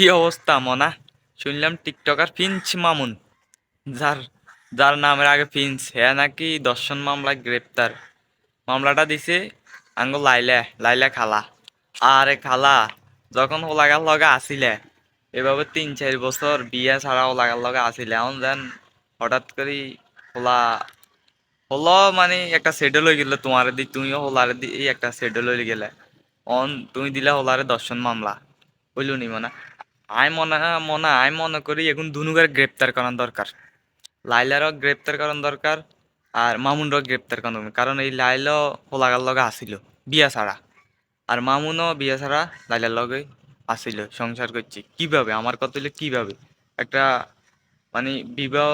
কি অবস্থা, মনা? শুনলাম টিকটকার ফিঞ্চ মামুন। যার যার নামের আগে ফিঞ্চ হ্যাঁ নাকি দর্শন মামলায় গ্রেপ্তার। মামলাটা দিছে আঙ্গ লাইলা লাইলা খালা। আরে খালা, যখন ওলাগার লগে আসিলে, এভাবে তিন চার বছর বিয়া ছাড়া ওলাগার লগে আসিলে, এখন যেন হঠাৎ করে হোলা, হলো মানে একটা সেটেল হয়ে গেলে তোমার দি, তুমিও হোলারে দি, এই একটা সেটেল হয়ে গেলে। অন, তুমি দিলা হোলারে দর্শন মামলা। হইল নি মনে? আই মনে মনে আমি মনে করি এখন দুনুগার গ্রেপ্তার করার দরকার। লাইলারও গ্রেপ্তার করার দরকার আর মামুনরও গ্রেপ্তার করার দরকার। কারণ এই লাইলও হোলাগার লগে আসিল, বিয়া ছাড়া। আর মামুনও বিয়া ছাড়া লাইলার লগে আসিল, সংসার করছে। কীভাবে? আমার কথা হইলে কীভাবে? একটা মানে বিবাহ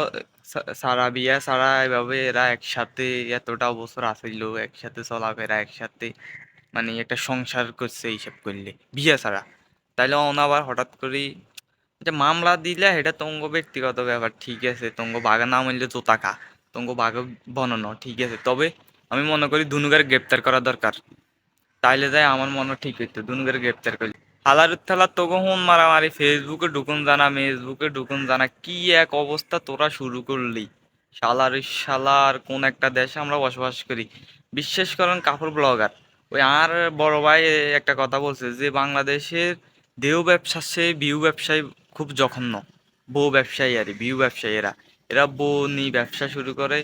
সারা বিয়া সারা এভাবে এরা একসাথে এতটা বছর আসিল, একসাথে চলাফেরা, একসাথে মানে একটা সংসার করছে এইসব করলে, বিয়া ছাড়া। তাইলে অন আবার হঠাৎ করে যে মামলা দিলে এটা তঙ্গ ব্যক্তিগত ব্যাপার, ঠিক আছে। তঙ্গ বাঘা না মানলে তো টাকা তঙ্গ বাঘা বনানো ঠিক আছে। তবে আমি মনে করি দুনুগার গ্রেপ্তার করা দরকার। তাইলে যাই আমার মনে ঠিক হইতো দুনুগার গ্রেপ্তার করলে। হালার থালা তোকে হুন মারামারি, ফেসবুকে ঢুকুন জানা ফেসবুকে ঢুকুন জানা, কি এক অবস্থা তোরা শুরু করলি। শালার শালার কোন একটা দেশে আমরা বসবাস করি। বিশ্বাস করেন কাপড় ব্লগার, ওই আর বড় ভাই একটা কথা বলছে যে বাংলাদেশের দেহ ব্যবসার চেয়ে বিউ ব্যবসায়ী খুব জঘন্য। বউ ব্যবসায়ী আর বিউ ব্যবসায়ী এরা। এরা বউ নিয়ে ব্যবসা শুরু করে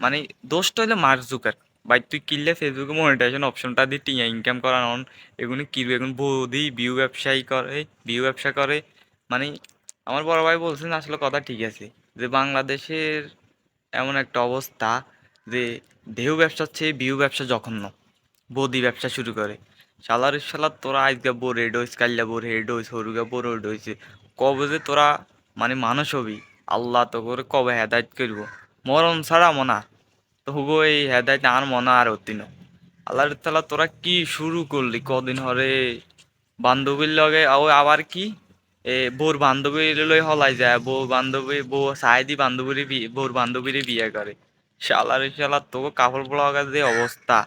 মানে দোষটা হলো মার্ক জুকার। ভাই, তুই কিনলে ফেসবুকে মনিটাইজেশন অপশনটা দিয়ে টিয়া ইনকাম করানো এগুলো কি এখন বৌদি বিউ ব্যবসায়ী করে বিউ ব্যবসা করে। মানে আমার বড় ভাই বলছেন আসলে কথা ঠিক আছে। যে বাংলাদেশের এমন একটা অবস্থা যে দেহ ব্যবসার চেয়ে বিউ ব্যবসা জঘন্য। বৌদি ব্যবসা শুরু করে। শালার শালার তোরা আজকে বো রেড হইস কাল্লা বো রেড হইস হরুগা বো রেড হইছে। কবে যে তোরা মানে মানুষ হবি, আল্লাহ তো করে কবে হেদায়ত করব। মরণ ছাড়া মনা তো হুগো এই হেদায়ত আর মনা আর অতিন আল্লাহর তালা, তোরা কি শুরু করলি কদিন হরে? বান্ধবীর লগে আবার কি? এ বোর বান্ধবীর লই হলাই যায়, বউ বান্ধবী, বউ সাইদি বান্ধবীর বিয়ে বোর বান্ধবীর বিয়ে করে। শালার শালার তোকে কাপড় পড়া যে অবস্থা।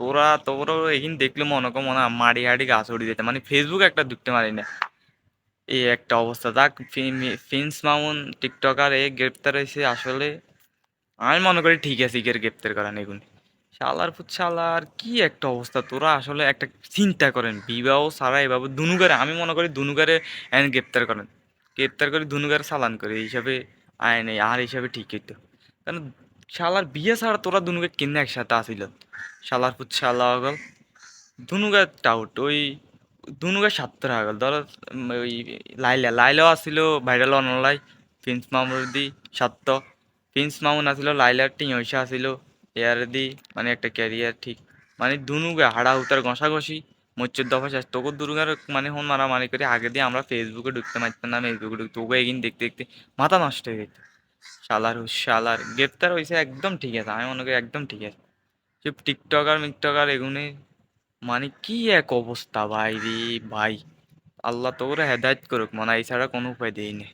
তোরা, তোরও এখানে দেখলে মনে কর, মনে মাড়ি হাড়ি গাছ উড়ি যেতে মানে ফেসবুক একটা ঢুকতে পারি না। এই একটা অবস্থা। যাক ফিন্স মামুন, টিকটকার এ গ্রেপ্তার হয়েছে আসলে। আমি মনে করি ঠিক আছে ইকের গ্রেপ্তার করেন নেগুন শালার ফুট শালার কি একটা অবস্থা। তোরা আসলে একটা চিন্তা করেন, বিবাহ ছাড়া এভাবে দুনুগারে আমি মনে করি দুনুগারে আইন গ্রেপ্তার করেন। গ্রেপ্তার করে দুনুগারে চালান করে এই হিসাবে আইন আর হিসাবে ঠিক হইতো। কারণ শালার বিয়ে ছাড়া তোরা দুনুকে কেন একসাথে আসিল? শালার পুত শালা গল। দুনুগা টাউট ওই দুনুগা সাতটা গেল। ধরো ওই লাইলা, লাইলাও আসিল ভাইরাল অনলাই ফিন্স মামুদি সাত্ত ফিন্স মামুন আসিল, লাইলার টিং ঐসা আসিল। এয়ার দি মানে একটা ক্যারিয়ার ঠিক। মানে দুনুগা হাড়া হুতার ঘষাঘষি, মচ্চুর দফা শেষ। তোকে দুর্গার মানে হন মারামারি করে আগে দিয়ে আমরা ফেসবুকে ঢুকতে পারতাম না ফেসবুকে ঢুকতে। তোকে এগিন দেখতে দেখতে মাথা নষ্ট হয়ে যেত। শালার শালার, গ্রেপ্তার হয়েছে একদম ঠিক আছে, আমি মনে করি একদম ঠিক আছে। সব টিকটকার, মিকটকার এগুনে মানে কি এক অবস্থা ভাই রে ভাই। আল্লাহ তোরা হেদায়ত করুক মানে এছাড়া কোনো উপায় দেই না